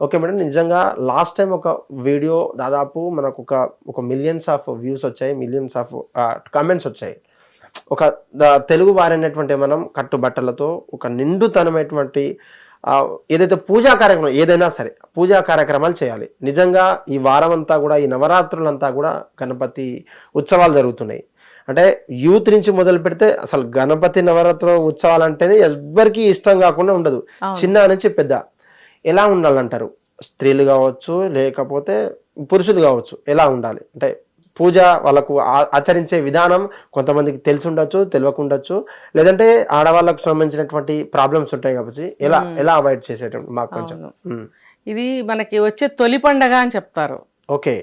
Okay madam నిజంగా last time ఒక video దాదాపు మనకు ఒక ఒక మిలియన్స్ ఆఫ్ వ్యూస్ వచ్చాయి మిలియన్స్ ఆఫ్ కామెంట్స్ వచ్చాయి. ఒక తెలుగు వారైనటువంటి మనం కట్టుబట్టలతో ఒక నిండుతనమైనటువంటి ఏదైతే పూజా కార్యక్రమం ఏదైనా సరే పూజా కార్యక్రమాలు చేయాలి. నిజంగా ఈ వారం అంతా కూడా ఈ నవరాత్రులంతా కూడా గణపతి ఉత్సవాలు జరుగుతున్నాయి. అంటే యూత్ నుంచి మొదలు పెడితే అసలు గణపతి నవరాత్రి ఉత్సవాలు అంటేనే ఎవ్వరికి ఇష్టం కాకుండా ఉండదు. చిన్న నుంచి పెద్ద. ఎలా ఉండాలంటారు? స్త్రీలు కావచ్చు లేకపోతే పురుషులు కావచ్చు ఎలా ఉండాలి? అంటే పూజ వాళ్ళకు ఆచరించే విధానం కొంతమందికి తెలిసి ఉండొచ్చు తెలియకుండొచ్చు. లేదంటే ఆడవాళ్ళకు సంబంధించినటువంటి ప్రాబ్లమ్స్ ఉంటాయి కాబట్టి ఎలా ఎలా అవాయిడ్ చేసేటప్పుడు మాకు కొంచెం. ఇది మనకి వచ్చే తొలి పండగ అని చెప్తారు. ఓకే.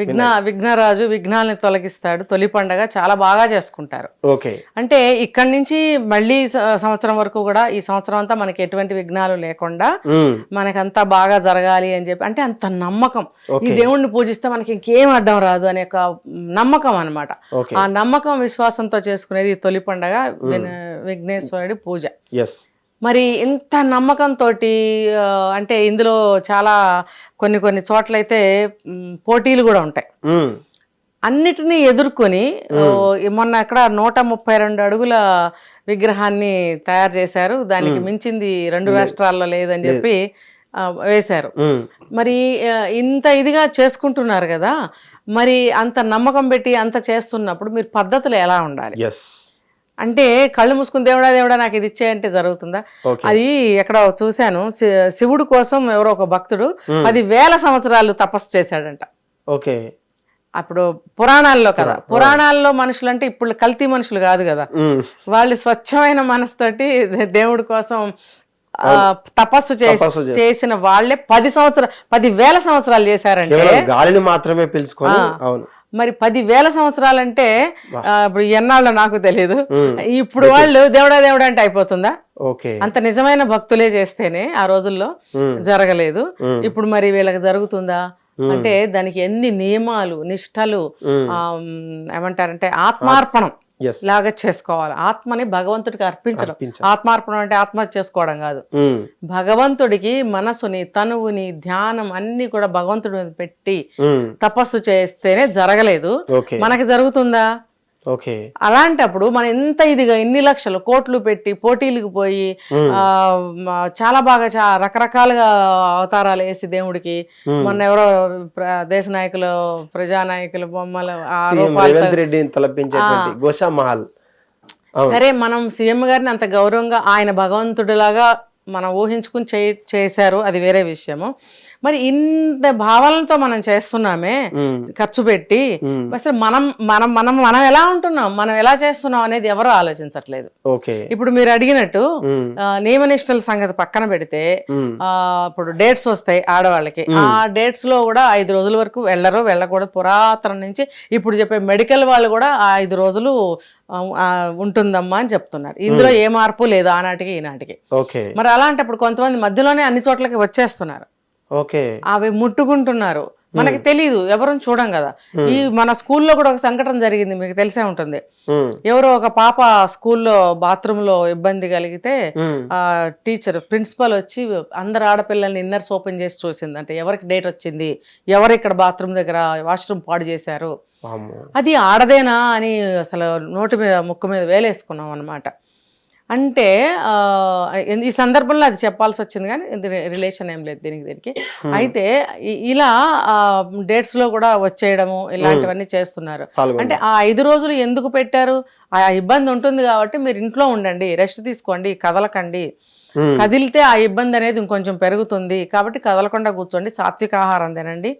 విఘ్న విఘ్నరాజు విఘ్నాలని తొలగిస్తాడు తొలి పండగ చాలా బాగా చేసుకుంటారు. ఓకే. అంటే ఇక్కడి నుంచి మళ్ళీ సంవత్సరం వరకు కూడా ఈ సంవత్సరం అంతా మనకి ఎటువంటి విఘ్నాలు లేకుండా. మనకంతా బాగా జరగాలి అని చెప్పి అంటే అంత నమ్మకం. ఈ దేవుణ్ణి పూజిస్తే మనకి ఇంకేం అడ్డం రాదు అనే ఒక నమ్మకం అన్నమాట. ఓకే. ఆ నమ్మకం విశ్వాసంతో చేసుకునేది ఈ తొలి పండగ విఘ్నేశ్వరుడి పూజ. మరి ఇంత నమ్మకంతో అంటే ఇందులో చాలా కొన్ని కొన్ని చోట్లయితే పోటీలు కూడా ఉంటాయి. అన్నిటినీ ఎదుర్కొని మొన్న అక్కడ నూట ముప్పై రెండు అడుగుల విగ్రహాన్ని తయారు చేశారు. దానికి మించింది రెండు రాష్ట్రాల్లో లేదని చెప్పి వేశారు. మరి ఇంత ఇదిగా చేసుకుంటున్నారు కదా మరి అంత నమ్మకం పెట్టి అంత చేస్తున్నప్పుడు మీరు పద్ధతులు ఎలా ఉండాలి? అంటే కళ్ళు మూసుకుని దేవుడా దేవుడా నాకు ఇది ఇచ్చేయంటే జరుగుతుందా? అది ఎక్కడ చూశాను. శివుడు కోసం ఎవరో ఒక భక్తుడు పది వేల సంవత్సరాలు తపస్సు చేశాడంట. ఓకే. అప్పుడు పురాణాల్లో కదా. పురాణాల్లో మనుషులు అంటే ఇప్పుడు కల్తీ మనుషులు కాదు కదా. వాళ్ళు స్వచ్ఛమైన మనసుతోటి దేవుడి కోసం ఆ, తపస్సు చేసి తపస్సు చేసి- చేసిన వాళ్ళే పది సంవత్సరాలు పది వేల సంవత్సరాలు చేశారంటే గాలిని మాత్రమే పీల్చుకొని అవును. మరి పది వేల సంవత్సరాలంటే ఇప్పుడు ఎన్నాళ్ళు నాకు తెలియదు. ఇప్పుడు వాళ్ళు దేవుడా దేవుడా అంటే అయిపోతుందా? అంత నిజమైన భక్తులే చేస్తేనే ఆ రోజుల్లో. జరగలేదు. ఇప్పుడు మరి వీళ్ళకి జరుగుతుందా? అంటే దానికి ఎన్ని నియమాలు నిష్టలు ఏమంటారంటే ఆత్మార్పణం. లాగా చేసుకోవాలి. ఆత్మని భగవంతుడికి అర్పించడం. ఆత్మార్పణం అంటే ఆత్మహత్య చేసుకోవడం కాదు. భగవంతుడికి మనసుని తనువుని ధ్యానం అన్ని కూడా భగవంతుడి మీద పెట్టి. తపస్సు చేస్తేనే జరగలేదు. మనకి జరుగుతుందా? ఓకే. అలాంటప్పుడు మనం ఎంత ఇదిగా ఎన్ని లక్షలు కోట్లు పెట్టి పోటీలకు పోయి చాలా బాగా చా రకరకాలుగా అవతారాలు వేసి దేవుడికి. మొన్న ఎవరో దేశ నాయకులు ప్రజా నాయకులు బొమ్మలు మహల్. సరే మనం సీఎం గారిని అంత గౌరవంగా ఆయన భగవంతుడిలాగా మనం ఊహించుకుని చేశారు అది వేరే విషయము. మరి ఇంత భావాలతో మనం చేస్తున్నామే. ఖర్చు పెట్టి. అసలు మనం మనం మనం మనం ఎలా ఉంటున్నాం? మనం ఎలా చేస్తున్నాం అనేది ఎవరు ఆలోచించట్లేదు. ఇప్పుడు మీరు అడిగినట్టు ఉమ్. ఆ, నియమనిష్టల సంగతి పక్కన పెడితే ఇప్పుడు డేట్స్ వస్తాయి ఆడవాళ్ళకి. ఆ డేట్స్లో కూడా ఐదు రోజుల వరకు వెళ్ళరు వెళ్ళకూడదు. పురాతనం నుంచి ఇప్పుడు చెప్పే మెడికల్ వాళ్ళు కూడా ఆ ఐదు రోజులు ఉంటుందమ్మా అని చెప్తున్నారు. ఇందులో ఏ మార్పు లేదు ఆనాటికి ఈనాటికి. ఓకే. మరి అలాంటప్పుడు కొంతమంది మధ్యలోనే అన్ని చోట్లకి వచ్చేస్తున్నారు. ఓకే. అవి ముట్టుకుంటున్నారు. మనకి తెలియదు ఎవరు చూడం కదా. ఈ మన స్కూల్లో కూడా ఒక సంఘటన జరిగింది మీకు తెలిసే ఉంటుంది. ఎవరో ఒక పాప స్కూల్లో బాత్రూంలో ఇబ్బంది కలిగితే. ఆ టీచర్ ప్రిన్సిపల్ వచ్చి అందరు ఆడపిల్లల్ని ఇన్నర్స్ ఓపెన్ చేసి చూసింది. అంటే ఎవరికి డేట్ వచ్చింది ఎవరు ఇక్కడ బాత్రూమ్ దగ్గర వాష్రూమ్ పాడు చేశారు. అది ఆడదేనా అని అసలు నోటి మీద ముక్కు మీద వేలేసుకున్నాం అనమాట అంటే ఈ సందర్భంలో అది చెప్పాల్సి వచ్చింది కానీ రిలేషన్ ఏం లేదు దీనికి దీనికి. అయితే ఇలా డేట్స్లో కూడా వచ్చేయడము ఇలాంటివన్నీ చేస్తున్నారు. అంటే ఆ ఐదు రోజులు ఎందుకు పెట్టారు? ఆ ఇబ్బంది ఉంటుంది కాబట్టి మీరు ఇంట్లో ఉండండి రెస్ట్ తీసుకోండి కదలకండి. కదిలితే ఆ ఇబ్బంది అనేది ఇంకొంచెం పెరుగుతుంది. కాబట్టి కదలకుండా కూర్చోండి సాత్విక ఆహారం తినండి.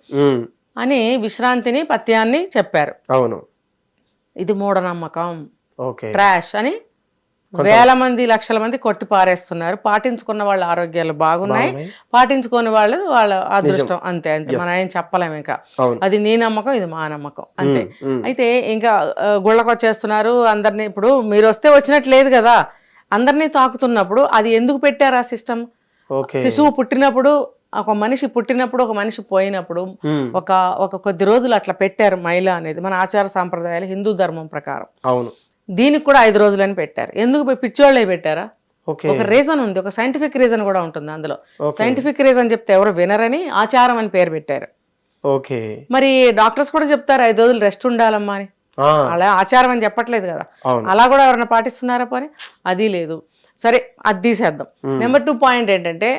అని విశ్రాంతిని పత్యాన్ని చెప్పారు. అవును. ఇది మూఢనమ్మకం. ట్రాష్ అని వేల మంది లక్షల మంది కొట్టి పారేస్తున్నారు. పాటించుకున్న వాళ్ళ ఆరోగ్యాలు బాగున్నాయి. పాటించుకోని వాళ్ళు వాళ్ళ అదృష్టం అంతే అంతే. మనం ఏం చెప్పలేము ఇంకా. అది నీ నమ్మకం ఇది మా నమ్మకం అంతే. అయితే ఇంకా గుళ్ళకు వచ్చేస్తున్నారు. అందరినీ ఇప్పుడు మీరు వస్తే వచ్చినట్టు లేదు కదా. అందరినీ తాకుతున్నప్పుడు అది ఎందుకు పెట్టారు ఆ సిస్టమ్? శిశువు పుట్టినప్పుడు ఒక మనిషి పుట్టినప్పుడు ఒక మనిషి పోయినప్పుడు. ఒక ఒక కొద్ది రోజులు అట్లా పెట్టారు మహిళ అనేది మన ఆచార సాంప్రదాయాలు హిందూ ధర్మం ప్రకారం. అవును. దీనికి కూడా ఐదు రోజులని పెట్టారు. ఎందుకు పిచ్చోళ్ళే పెట్టారా? ఒక రీజన్ ఉంది. ఒక సైంటిఫిక్ రీజన్ కూడా ఉంటుంది అందులో. సైంటిఫిక్ రీజన్ చెప్తే ఎవరు వినరని ఆచారం అని పేరు పెట్టారు. ఓకే. మరి డాక్టర్స్ కూడా చెప్తారు ఐదు రోజులు రెస్ట్ ఉండాలమ్మా అని. అలా ఆచారం అని చెప్పట్లేదు కదా. అలా కూడా ఎవరైనా పాటిస్తున్నారా పని? అది లేదు. సరే అది తీసేద్దాం. నెంబర్ టూ పాయింట్ ఏంటంటే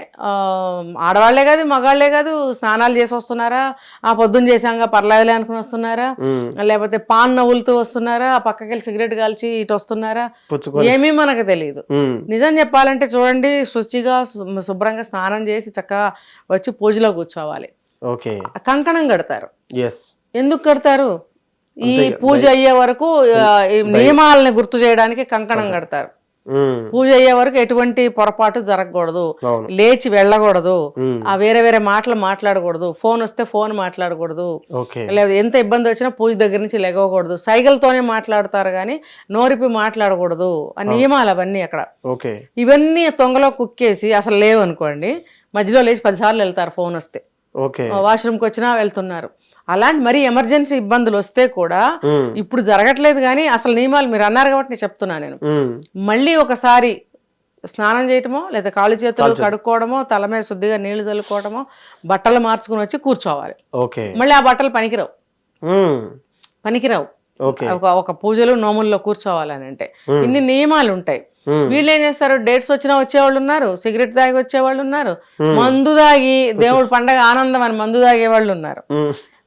ఆడవాళ్ళే కాదు మగాళ్ళే కాదు స్నానాలు చేసి వస్తున్నారా? ఆ పొద్దున్న చేసాంగా పర్లేదులే అనుకుని వస్తున్నారా? లేకపోతే పాన్ నవ్వులుతూ వస్తున్నారా? ఆ పక్కకెళ్ళి సిగరెట్ కాల్చి ఇటు వస్తున్నారా? ఏమీ మనకు తెలియదు నిజం చెప్పాలంటే చూడండి శుచిగా శుభ్రంగా స్నానం చేసి చక్కగా వచ్చి పూజలో కూర్చోవాలి. ఓకే. కంకణం కడతారు. ఎందుకు కడతారు? ఈ పూజ అయ్యే వరకు నియమాలని గుర్తు చేయడానికి కంకణం. కడతారు. పూజ అయ్యే వరకు ఎటువంటి పొరపాటు జరగకూడదు. లేచి వెళ్ళకూడదు. ఆ వేరే వేరే మాటలు మాట్లాడకూడదు. ఫోన్ వస్తే ఫోన్ మాట్లాడకూడదు. లేదా ఎంత ఇబ్బంది వచ్చినా పూజ దగ్గర నుంచి లెగవకూడదు. సైకిల్తోనే మాట్లాడతారు కానీ నోరిపి మాట్లాడకూడదు. ఆ నియమాలు అవన్నీ అక్కడ ఓకే. ఇవన్నీ తొంగలో కుక్కేసి అసలు లేవు అనుకోండి మధ్యలో లేచి పదిసార్లు వెళ్తారు ఫోన్ వస్తే. వాష్రూమ్కి వచ్చినా వెళ్తున్నారు. అలాంటి మరీ ఎమర్జెన్సీ ఇబ్బందులు వస్తే కూడా ఇప్పుడు జరగట్లేదు కానీ అసలు నియమాలు మీరు అన్నారు కాబట్టి నేను చెప్తున్నాను నేను. మళ్ళీ ఒకసారి స్నానం చేయటమో లేదా కాళ్ళు చేతులు కడుక్కోవడమో తల మీద శుద్ధిగా నీళ్ళు చల్లుకోవడమో బట్టలు మార్చుకుని వచ్చి కూర్చోవాలి. మళ్ళీ ఆ బట్టలు పనికిరావు. పనికిరావు. ఒక ఒక పూజలు నోముల్లో కూర్చోవాలని అంటే ఇన్ని నియమాలు ఉంటాయి వీళ్ళు ఏం చేస్తారు? డేట్స్ వచ్చినా వచ్చేవాళ్ళు ఉన్నారు సిగరెట్ తాగి వచ్చేవాళ్ళు ఉన్నారు మందు తాగి దేవుడు పండగ ఆనందం అని మందు తాగే వాళ్ళు ఉన్నారు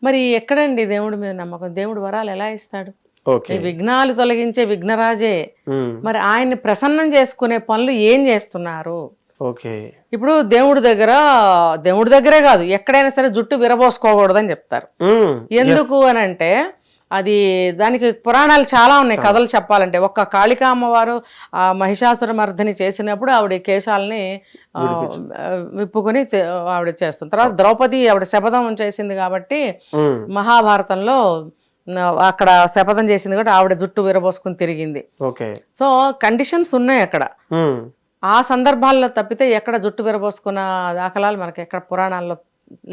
మరి ఎక్కడండి దేవుడి మీద నమ్మకం? దేవుడు వరాలు ఎలా ఇస్తాడు? విఘ్నాలు తొలగించే విఘ్నరాజే. మరి ఆయన్ని ప్రసన్నం చేసుకునే పనులు ఏం చేస్తున్నారు? ఇప్పుడు దేవుడి దగ్గర దేవుడి దగ్గరే కాదు ఎక్కడైనా సరే జుట్టు విరబోసుకోకూడదని చెప్తారు. ఎందుకు అని అంటే అది దానికి పురాణాలు చాలా ఉన్నాయి కథలు చెప్పాలంటే. ఒక్క కాళికా అమ్మవారు ఆ మహిషాసుర మర్దిని చేసినప్పుడు ఆవిడ కేశాలని విప్పుకొని ఆవిడ చేస్తుంది. తర్వాత ద్రౌపది ఆవిడ శపథం చేసింది కాబట్టి మహాభారతంలో అక్కడ శపథం చేసింది కాబట్టి ఆవిడ జుట్టు విరబోసుకుని తిరిగింది. ఓకే. సో కండిషన్స్ ఉన్నాయి అక్కడ. ఆ సందర్భాల్లో తప్పితే ఎక్కడ జుట్టు విరబోసుకున్న దాఖలాలు మనకి ఎక్కడ పురాణాల్లో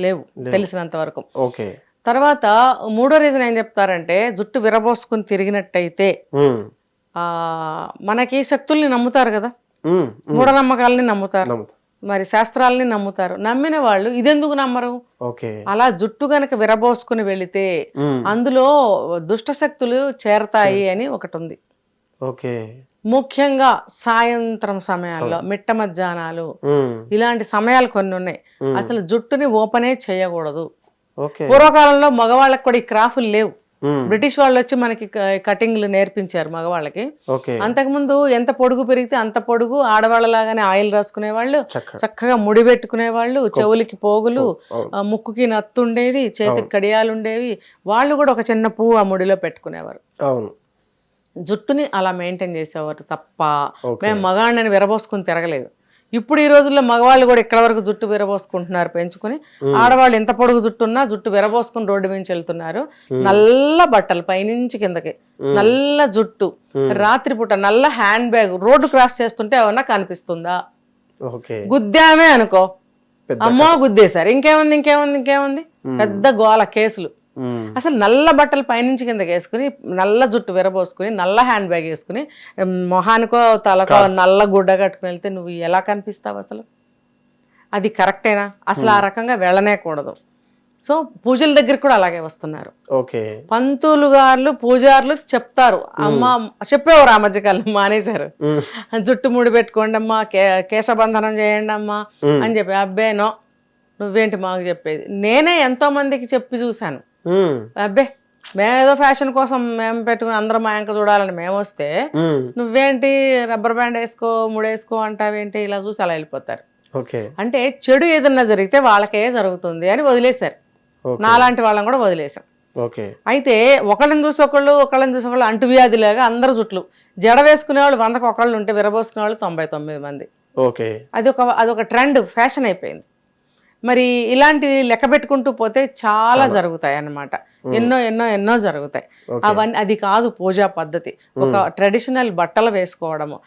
లేవు. తెలిసినంత వరకు. ఓకే. తర్వాత మూడో రీజన్ ఏం చెప్తారంటే జుట్టు విరబోసుకుని తిరిగినట్టయితే మనకి శక్తుల్ని నమ్ముతారు కదా? మూఢనమ్మకాలని నమ్ముతారు. నమ్ముతా మరి శాస్త్రాలని నమ్ముతారు. నమ్మిన వాళ్ళు ఇదెందుకు నమ్మరు? అలా జుట్టు గనక విరబోసుకుని వెళితే అందులో దుష్ట శక్తులు చేరతాయి అని ఒకటి ఉంది ఓకే. ముఖ్యంగా సాయంత్రం సమయాల్లో మిట్ట మధ్యాహ్నాలు. ఇలాంటి సమయాలు కొన్ని ఉన్నాయి. అసలు జుట్టుని ఓపెనే చేయకూడదు. పూర్వకాలంలో మగవాళ్ళకి కూడా ఈ క్రాఫ్లు లేవు. బ్రిటిష్ వాళ్ళు వచ్చి మనకి కటింగ్లు నేర్పించారు మగవాళ్ళకి. అంతకుముందు ఎంత పొడుగు పెరిగితే అంత పొడుగు ఆడవాళ్ళలాగానే ఆయిల్ రాసుకునే వాళ్ళు చక్క చక్కగా ముడి పెట్టుకునే వాళ్ళు చెవులకి పోగులు ముక్కుకి నత్తు ఉండేది చేతికి కడియాలు ఉండేవి వాళ్ళు కూడా ఒక చిన్న పువ్వు ఆ ముడిలో పెట్టుకునేవారు. అవును. జుట్టుని అలా మెయింటైన్ చేసేవారు తప్ప. మేము మగాళ్ళని విరబోసుకుని తిరగలేదు. ఇప్పుడు ఈ రోజుల్లో మగవాళ్ళు కూడా ఇక్కడ వరకు జుట్టు విరబోసుకుంటున్నారు పెంచుకుని. ఆడవాళ్ళు ఎంత పొడుగు జుట్టు ఉన్నా జుట్టు విరబోసుకుని రోడ్డు మించి వెళ్తున్నారు. నల్ల బట్టలు పైనుంచి కిందకి. నల్ల జుట్టు. రాత్రిపూట నల్ల హ్యాండ్ బ్యాగ్ రోడ్డు క్రాస్ చేస్తుంటే ఏమన్నా కనిపిస్తుందా? గుద్దామే అనుకో. అమ్మో గుద్దేశారు. ఇంకేముంది ఇంకేముంది ఇంకేముంది? పెద్ద గోల కేసులు. అసలు నల్ల బట్టలు పైనుంచి కిందకి వేసుకుని నల్ల జుట్టు విరబోసుకుని నల్ల హ్యాండ్ బ్యాగ్ వేసుకుని మొహానికో తలకో నల్ల గుడ్డ కట్టుకుని వెళ్తే నువ్వు ఎలా కనిపిస్తావు అసలు? అది కరెక్టేనా? అసలు ఆ రకంగా వెళ్ళనే కూడదు సో పూజల దగ్గరికి కూడా అలాగే వస్తున్నారు. ఓకే. పంతులు గారు పూజారులు చెప్తారు. అమ్మ చెప్పేవారు ఆ మధ్యకాలం మానేశారు. జుట్టు ముడి పెట్టుకోండి అమ్మా కేశబంధనం చేయండి అమ్మా అని చెప్పి అబ్బేనో నువ్వేంటి మాకు చెప్పేది? నేనే ఎంతో మందికి చెప్పి చూశాను. అబ్బే మేమేదో ఫ్యాషన్ కోసం మేము పెట్టుకుని అందరం మా ఎంక చూడాలని మేము వస్తే నువ్వేంటి రబ్బర్ బ్యాండ్ వేసుకో ముడేసుకో అంటావేంటి? ఇలా చూసి అలా వెళ్ళిపోతారు. అంటే చెడు ఏదన్నా జరిగితే వాళ్ళకే జరుగుతుంది అని వదిలేశారు. నాలాంటి వాళ్ళని కూడా వదిలేశాం ఓకే. అయితే ఒకళ్ళని చూసి ఒకళ్ళు ఒకళ్ళని చూసి ఒకళ్ళు అంటువ్యాధిలాగా అందరు జుట్లు. జడ వేసుకునే వాళ్ళు వందకు ఒకళ్ళు ఉంటే విరబోసుకునే వాళ్ళు తొంభై తొమ్మిది మంది. ఓకే. అది ఒక అదొక ట్రెండ్ ఫ్యాషన్ అయిపోయింది. మరి ఇలాంటివి లెక్క పెట్టుకుంటూ పోతే చాలా జరుగుతాయి అన్నమాట. ఎన్నో ఎన్నో ఎన్నో జరుగుతాయి. అవన్నీ అది కాదు పూజా పద్ధతి. ఒక ట్రెడిషనల్ బట్టలు వేసుకోవడము.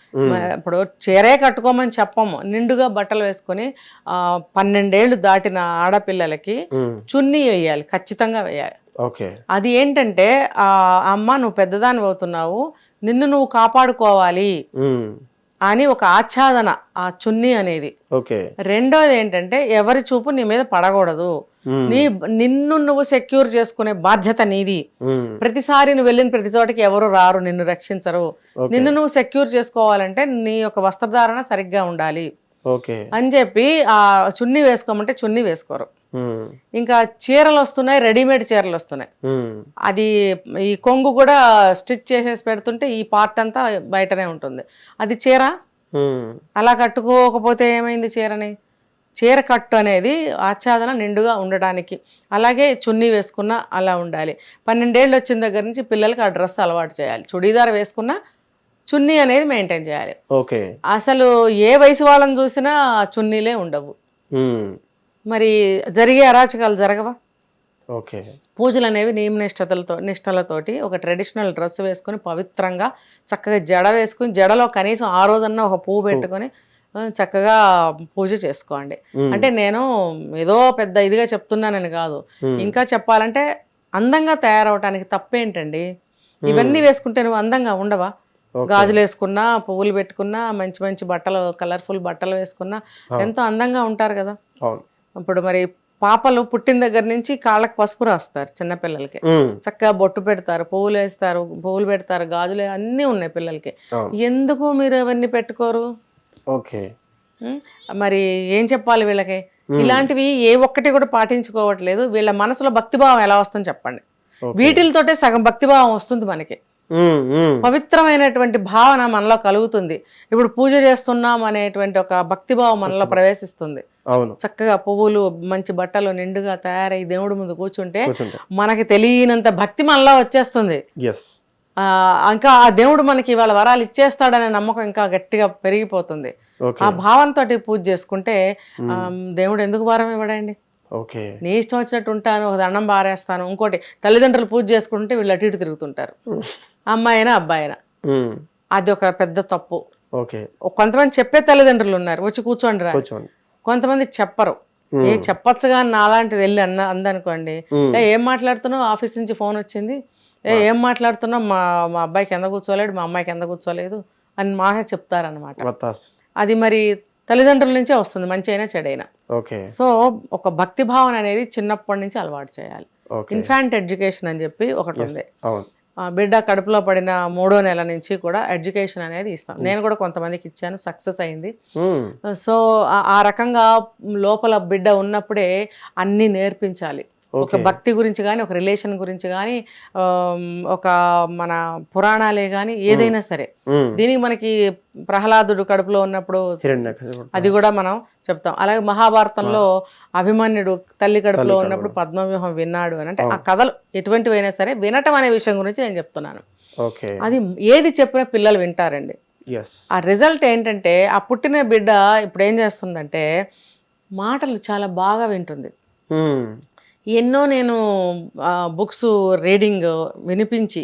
ఇప్పుడు చీరే కట్టుకోమని చెప్పము. నిండుగా బట్టలు వేసుకొని ఆ, పన్నెండేళ్ళు దాటిన ఆడపిల్లలకి చున్నీ వేయాలి ఖచ్చితంగా వేయాలి. ఓకే. అది ఏంటంటే ఆ అమ్మ నువ్వు పెద్దదాని అవుతున్నావు. నిన్ను నువ్వు కాపాడుకోవాలి. అని ఒక ఆచ్ఛాదన ఆ చున్నీ అనేది. ఓకే. రెండోది ఏంటంటే ఎవరి చూపు నీ మీద పడకూడదు. నీ నిన్ను నువ్వు సెక్యూర్ చేసుకునే బాధ్యత నీది. ప్రతిసారి నువ్వు వెళ్ళిన ప్రతి చోటకి ఎవరు రారు నిన్ను రక్షించరు. నిన్ను నువ్వు సెక్యూర్ చేసుకోవాలంటే నీ యొక్క వస్త్రధారణ సరిగ్గా ఉండాలి. అని చెప్పి ఆ చున్నీ వేసుకోమంటే చున్నీ వేసుకోరు. ఇంకా చీరలు వస్తున్నాయి రెడీమేడ్ చీరలు వస్తున్నాయి. అది ఈ కొంగు కూడా స్టిచ్ చేసేసి పెడుతుంటే ఈ పార్ట్ అంతా బయటనే ఉంటుంది. అది చీర? అలా కట్టుకోకపోతే ఏమైంది చీరని? చీర కట్టు అనేది ఆచ్ఛాదన నిండుగా ఉండడానికి. అలాగే చున్నీ వేసుకున్న అలా ఉండాలి. పన్నెండేళ్ళు వచ్చిన దగ్గర నుంచి పిల్లలకి ఆ డ్రెస్ అలవాటు చేయాలి. చుడీదార్ వేసుకున్న చున్నీ అనేది మెయింటైన్ చేయాలి. ఓకే. అసలు ఏ వయసు వాళ్ళని చూసినా చున్నీలే ఉండవు. మరి జరిగే అరాచకాలు జరగవా? ఓకే. పూజలు అనేవి నియమ నిష్టతలతో నిష్టలతోటి ఒక ట్రెడిషనల్ డ్రెస్ వేసుకొని పవిత్రంగా చక్కగా జడ వేసుకుని జడలో కనీసం ఆ రోజన్నా ఒక పువ్వు పెట్టుకొని చక్కగా పూజ చేసుకోండి. అంటే నేను ఏదో పెద్ద ఇదిగా చెప్తున్నానని కాదు. ఇంకా చెప్పాలంటే అందంగా తయారవటానికి తప్పేంటండి? ఇవన్నీ వేసుకుంటే నువ్వు అందంగా ఉండవా. గాజులు వేసుకున్నా పువ్వులు పెట్టుకున్నా మంచి మంచి బట్టలు కలర్ఫుల్ బట్టలు వేసుకున్నా ఎంతో అందంగా ఉంటారు కదా? అవును. ఇప్పుడు మరి పాపలు పుట్టిన దగ్గర నుంచి కాళ్ళకి పసుపు రాస్తారు చిన్నపిల్లలకి. చక్కగా బొట్టు పెడతారు పువ్వులు వేస్తారు పువ్వులు పెడతారు గాజులు అన్నీ ఉన్నాయి పిల్లలకి. ఎందుకు మీరు అవన్నీ పెట్టుకోరు? ఓకే? మరి ఏం చెప్పాలి వీళ్ళకి? ఇలాంటివి ఏ ఒక్కటి కూడా పాటించుకోవట్లేదు. వీళ్ళ మనసులో భక్తిభావం ఎలా వస్తుందో చెప్పండి. ఓకే. వీటిలతోటే సగం భక్తిభావం వస్తుంది మనకి. పవిత్రమైనటువంటి భావన మనలో కలుగుతుంది. ఇప్పుడు పూజ చేస్తున్నాం అనేటువంటి ఒక భక్తిభావం మనలో ప్రవేశిస్తుంది. అవును. చక్కగా పువ్వులు మంచి బట్టలు నిండుగా తయారై దేవుడి ముందు కూర్చుంటే మనకి తెలియనంత భక్తి మనలో వచ్చేస్తుంది. ఇంకా ఆ దేవుడు మనకి ఇవాళ వరాలు ఇచ్చేస్తాడనే నమ్మకం ఇంకా గట్టిగా పెరిగిపోతుంది. ఆ భావంతో పూజ చేసుకుంటే ఆ, దేవుడు ఎందుకు భారం ఇవ్వడండి? ఓకే నీ ఇష్టం వచ్చినట్టు ఉంటాను ఒక దండం బారేస్తాను ఇంకోటి తల్లిదండ్రులు పూజ చేసుకుంటే వీళ్ళు అటు ఇటు తిరుగుతుంటారు. అమ్మాయి అయినా అబ్బాయి అయినా ఉమ్, అది ఒక పెద్ద తప్పు. ఓకే కొంతమంది చెప్పే తల్లిదండ్రులు ఉన్నారు వచ్చి కూర్చోండి రా కూర్చోండి. కొంతమంది చెప్పరు. ఏ చెప్పొచ్చు కానీ నాలాంటిది వెళ్ళి అన్న అందనుకోండి. ఏ మాట్లాడుతున్నావు? ఆఫీస్ నుంచి ఫోన్ వచ్చింది. ఏ ఏం మాట్లాడుతున్నావు? మా మా అబ్బాయి కింద కూర్చోలేడు మా అమ్మాయి కింద కూర్చోలేదు అని మాకే చెప్తారనమాట అది మరి తల్లిదండ్రుల నుంచే వస్తుంది మంచి అయినా చెడైనా. ఓకే. సో ఒక భక్తి భావన అనేది చిన్నప్పటి నుంచి అలవాటు చేయాలి. ఇన్ఫాంట్ ఎడ్యుకేషన్ అని చెప్పి ఒకటి ఉంది. బిడ్డ కడుపులో పడిన మూడో నెల నుంచి కూడా ఎడ్యుకేషన్ అనేది ఇస్తాం. నేను కూడా కొంతమందికి ఇచ్చాను సక్సెస్ అయింది. సో ఆ రకంగా లోపల బిడ్డ ఉన్నప్పుడే అన్నీ నేర్పించాలి. ఒక భక్తి గురించి కానీ ఒక రిలేషన్ గురించి కానీ ఒక మన పురాణాలే కానీ ఏదైనా సరే. దీనికి మనకి ప్రహ్లాదుడు కడుపులో ఉన్నప్పుడు. అది కూడా మనం చెప్తాం. అలాగే మహాభారతంలో అభిమన్యుడు తల్లి కడుపులో ఉన్నప్పుడు పద్మవ్యూహం విన్నాడు అని అంటే ఆ కథలు ఎటువంటివైనా సరే వినటం అనే విషయం గురించి నేను చెప్తున్నాను. అది ఏది చెప్పినా పిల్లలు వింటారండి. ఆ రిజల్ట్ ఏంటంటే ఆ పుట్టిన బిడ్డ ఇప్పుడు ఏం చేస్తుందంటే మాటలు చాలా బాగా వింటుంది. ఎన్నో నేను బుక్స్ రీడింగ్ వినిపించి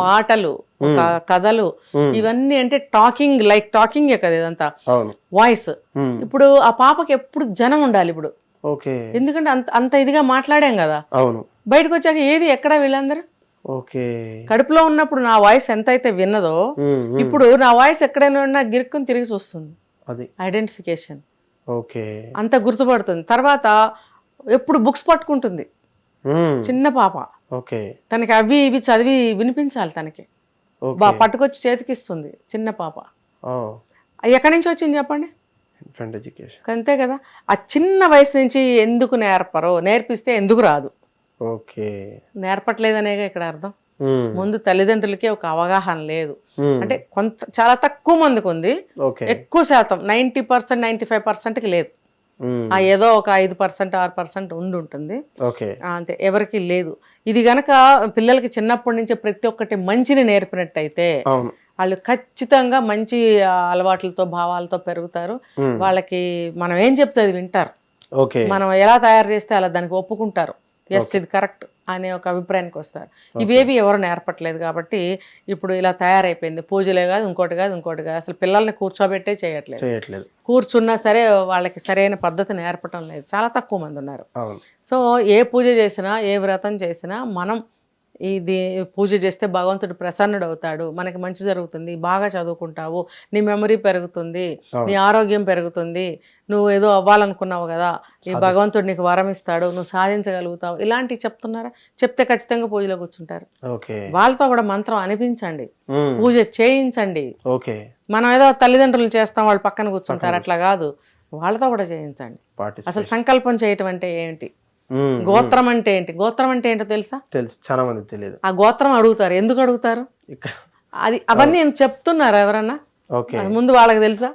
పాటలు కథలు ఇవన్నీ అంటే టాకింగ్ లైక్ టాకింగే కదా ఇదంతా. వాయిస్. ఇప్పుడు ఆ పాపకి ఎప్పుడు జనం ఉండాలి ఇప్పుడు. ఎందుకంటే అంత అంత ఇదిగా మాట్లాడాం కదా. అవును. బయటకు వచ్చాక ఏది ఎక్కడ వీళ్ళందరూ? కడుపులో ఉన్నప్పుడు నా వాయిస్ ఎంత అయితే విన్నదో ఇప్పుడు నా వాయిస్ ఎక్కడైనా ఉన్నా గిరుక్కుని తిరిగి చూస్తుంది. Identification okay. అంత గుర్తుపడుతుంది. తర్వాత ఎప్పుడు బుక్స్ పట్టుకుంటుంది. చిన్న పాప. ఓకే. తనకి అవి ఇవి చదివి వినిపించాలి తనకి. పట్టుకొచ్చి చేతికిస్తుంది చిన్న పాప. ఎక్కడి నుంచి వచ్చింది చెప్పండి? ఎడ్యుకేషన్. అంతే కదా. ఆ చిన్న వయసు నుంచి ఎందుకు నేర్పరో నేర్పిస్తే ఎందుకు రాదు. ఓకే. నేర్పట్లేదనేగా ఇక్కడ అర్థం. ముందు తల్లిదండ్రులకి ఒక అవగాహన లేదు. అంటే కొంత చాలా తక్కువ మందికి ఉంది. ఎక్కువ శాతం నైంటీ పర్సెంట్ నైంటీ ఫైవ్ పర్సెంట్కి లేదు. ఆ ఏదో ఒక ఐదు పర్సెంట్ ఆరు పర్సెంట్ ఉండి ఉంటుంది. అంతే. ఎవరికి లేదు. ఇది గనక పిల్లలకి చిన్నప్పటి నుంచి ప్రతి ఒక్కటి మంచిని నేర్పినట్టయితే వాళ్ళు ఖచ్చితంగా మంచి అలవాట్లతో భావాలతో పెరుగుతారు. వాళ్ళకి మనం ఏం చెప్తే అది వింటారు. మనం ఎలా తయారు చేస్తే అలా దానికి ఒప్పుకుంటారు. ఎస్ ఇది కరెక్ట్ అనే ఒక అభిప్రాయానికి వస్తారు. ఇవేవి ఎవరు నేర్పట్లేదు కాబట్టి ఇప్పుడు ఇలా తయారైపోయింది. పూజలే కాదు ఇంకోటి కాదు ఇంకోటి కాదు. అసలు పిల్లల్ని కూర్చోబెట్టే చేయట్లేదు. చేయట్లేదు. కూర్చున్నా సరే వాళ్ళకి సరైన పద్ధతి నేర్పటం లేదు. చాలా తక్కువ మంది ఉన్నారు. సో ఏ పూజ చేసినా ఏ వ్రతం చేసినా మనం ఇది పూజ చేస్తే భగవంతుడు ప్రసన్నుడు అవుతాడు మనకి మంచి జరుగుతుంది. బాగా చదువుకుంటావు. నీ మెమరీ పెరుగుతుంది. నీ ఆరోగ్యం పెరుగుతుంది. నువ్వు ఏదో అవ్వాలనుకున్నావు కదా ఈ భగవంతుడు నీకు వరం ఇస్తాడు నువ్వు సాధించగలుగుతావు. ఇలాంటివి చెప్తున్నారా? చెప్తే ఖచ్చితంగా పూజలో కూర్చుంటారు. వాళ్ళతో కూడా మంత్రం అనిపించండి. పూజ చేయించండి. ఓకే. మనం ఏదో తల్లిదండ్రులు చేస్తాం వాళ్ళు పక్కన కూర్చుంటారు. అట్లా కాదు. వాళ్ళతో కూడా చేయించండి. అసలు సంకల్పం చేయటం అంటే ఏంటి? గోత్రం అంటే ఏంటి? గోత్రం అంటే ఏంటో తెలుసా? తెలుసు చాలా మంది తెలియదు. ఆ గోత్రం అడుగుతారు. ఎందుకు అడుగుతారు? అది అవన్నీ నేను చెప్తున్నారా ఎవరన్నా? ముందు వాళ్ళకి తెలుసా.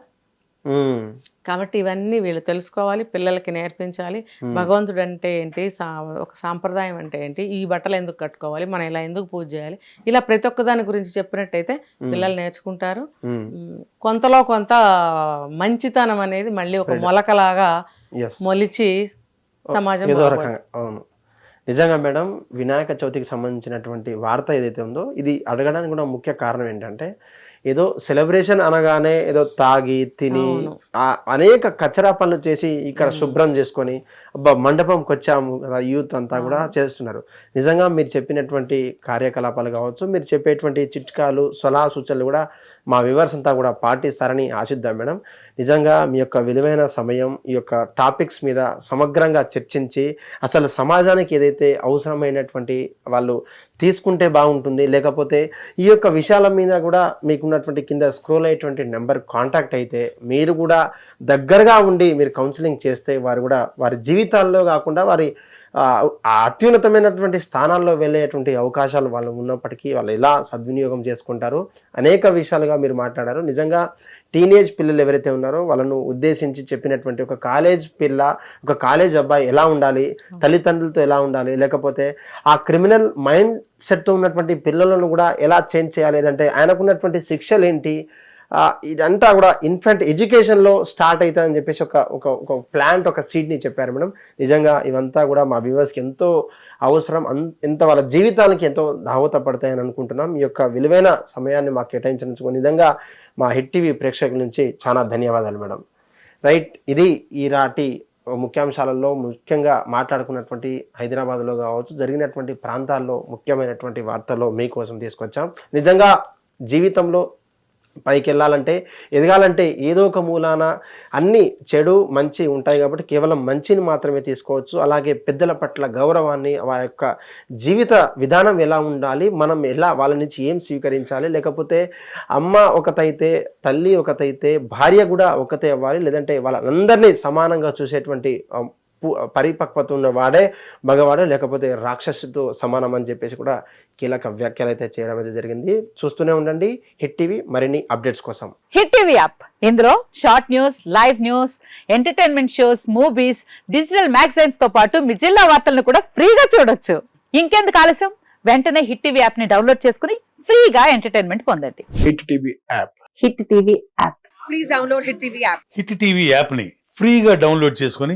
కాబట్టి ఇవన్నీ వీళ్ళు తెలుసుకోవాలి పిల్లలకి నేర్పించాలి. భగవంతుడు అంటే ఏంటి? సా ఒక సాంప్రదాయం అంటే ఏంటి? ఈ బట్టలు ఎందుకు కట్టుకోవాలి? మనం ఇలా ఎందుకు పూజ చేయాలి? ఇలా ప్రతి ఒక్క దాని గురించి చెప్పినట్టయితే పిల్లలు నేర్చుకుంటారు. కొంతలో కొంత మంచితనం అనేది మళ్ళీ ఒక మొలకలాగా మొలిచి సమాజం ఏదో రకంగా అవును. నిజంగా మేడం వినాయక చవితికి సంబంధించినటువంటి వార్త ఏదైతే ఉందో ఇది అడగడానికి కూడా ముఖ్య కారణం ఏంటంటే ఏదో సెలబ్రేషన్ అనగానే ఏదో తాగి తిని ఆ అనేక కచరా పనులు చేసి ఇక్కడ శుభ్రం చేసుకొని అబ్బా మండపంకి వచ్చాము కదా యూత్ అంతా కూడా చేస్తున్నారు. నిజంగా మీరు చెప్పినటువంటి కార్యకలాపాలు కావచ్చు మీరు చెప్పేటువంటి చిట్కాలు సలహా సూచనలు కూడా మా వ్యూవర్స్ అంతా కూడా పాటిస్తారని ఆశిద్దాం మేడం నిజంగా మీ యొక్క విలువైన సమయం ఈ యొక్క టాపిక్స్ మీద సమగ్రంగా చర్చించి అసలు సమాజానికి ఏదైతే అవసరమైనటువంటి వాళ్ళు తీసుకుంటే బాగుంటుంది లేకపోతే ఈ యొక్క విషయాల మీద కూడా మీకున్నటువంటి కింద స్క్రోల్ అయ్యేటువంటి నెంబర్ కాంటాక్ట్ అయితే మీరు కూడా దగ్గరగా ఉండి మీరు కౌన్సిలింగ్ చేస్తే వారు కూడా వారి జీవితాల్లో కాకుండా వారి అత్యున్నతమైనటువంటి స్థానాల్లో వెళ్ళేటువంటి అవకాశాలు వాళ్ళు ఉన్నప్పటికీ వాళ్ళు ఎలా సద్వినియోగం చేసుకుంటారు? అనేక విషయాలుగా మీరు మాట్లాడారు. నిజంగా టీనేజ్ పిల్లలు ఎవరైతే ఉన్నారో వాళ్ళను ఉద్దేశించి చెప్పినటువంటి ఒక కాలేజ్ పిల్ల ఒక కాలేజ్ అబ్బాయి ఎలా ఉండాలి? తల్లిదండ్రులతో ఎలా ఉండాలి? లేకపోతే ఆ క్రిమినల్ మైండ్ సెట్తో ఉన్నటువంటి పిల్లలను కూడా ఎలా చేంజ్ చేయాలి? లేదంటే ఆయనకున్నటువంటి శిక్షలు ఏంటి ఇదంతా కూడా ఇన్ఫెంట్ ఎడ్యుకేషన్లో స్టార్ట్ అవుతుందని చెప్పేసి ఒక ఒక ఒక ప్లాంట్ ఒక సీడ్ని చెప్పారు మేడం. నిజంగా ఇవంతా కూడా మా వ్యూవర్స్కి ఎంతో అవసరం. ఎంత వాళ్ళ జీవితానికి ఎంతో దావతపడతాయని అనుకుంటున్నాం. ఈ యొక్క విలువైన సమయాన్ని మాకు కేటాయించినందుకు నిజంగా మా హిట్ టీవీ ప్రేక్షకుల నుంచి చాలా ధన్యవాదాలు మేడం. రైట్ ఇది ఈనాటి ముఖ్యాంశాలలో ముఖ్యంగా మాట్లాడుకున్నటువంటి హైదరాబాద్లో కావచ్చు జరిగినటువంటి ప్రాంతాల్లో ముఖ్యమైనటువంటి వార్తల్లో మీకోసం తీసుకొచ్చాం. నిజంగా జీవితంలో పైకి వెళ్ళాలంటే ఎదగాలంటే ఏదో ఒక మూలాన అన్ని చెడు మంచి ఉంటాయి కాబట్టి కేవలం మంచిని మాత్రమే తీసుకోవచ్చు. అలాగే పెద్దల పట్ల గౌరవాన్ని వారి యొక్క జీవిత విధానం ఎలా ఉండాలి మనం ఎలా వాళ్ళ నుంచి ఏం స్వీకరించాలి లేకపోతే అమ్మ ఒకతైతే తల్లి ఒకతైతే భార్య కూడా ఒకతే అవ్వాలి లేదంటే వాళ్ళందరినీ సమానంగా చూసేటువంటి పరిపక్వత ఉన్న వాడే మగవాడే లేకపోతే రాక్షసుతో సమానం అని చెప్పేసి కూడా కీలక వ్యాఖ్యలు అయితే చేయడం అయితే జరిగింది. చూస్తూనే ఉండండి. హిట్ టీవీ మరిన్ని అప్డేట్స్ కోసం. Hit TV app. ఇందులో short news live news entertainment shows movies digital మ్యాగజైన్స్తో పాటు మీ జిల్లా వార్తలను కూడా ఫ్రీగా చూడొచ్చు. ఇంకెందుకు ఆలస్యం? వెంటనే హిట్ టీవీ యాప్ని డౌన్లోడ్ చేసుకుని ఫ్రీగా ఎంటర్టైన్మెంట్ పొందండి. Hit TV app. Hit TV app. Please download Hit TV app. Hit TV యాప్ని ఫ్రీగా డౌన్లోడ్ చేసుకొని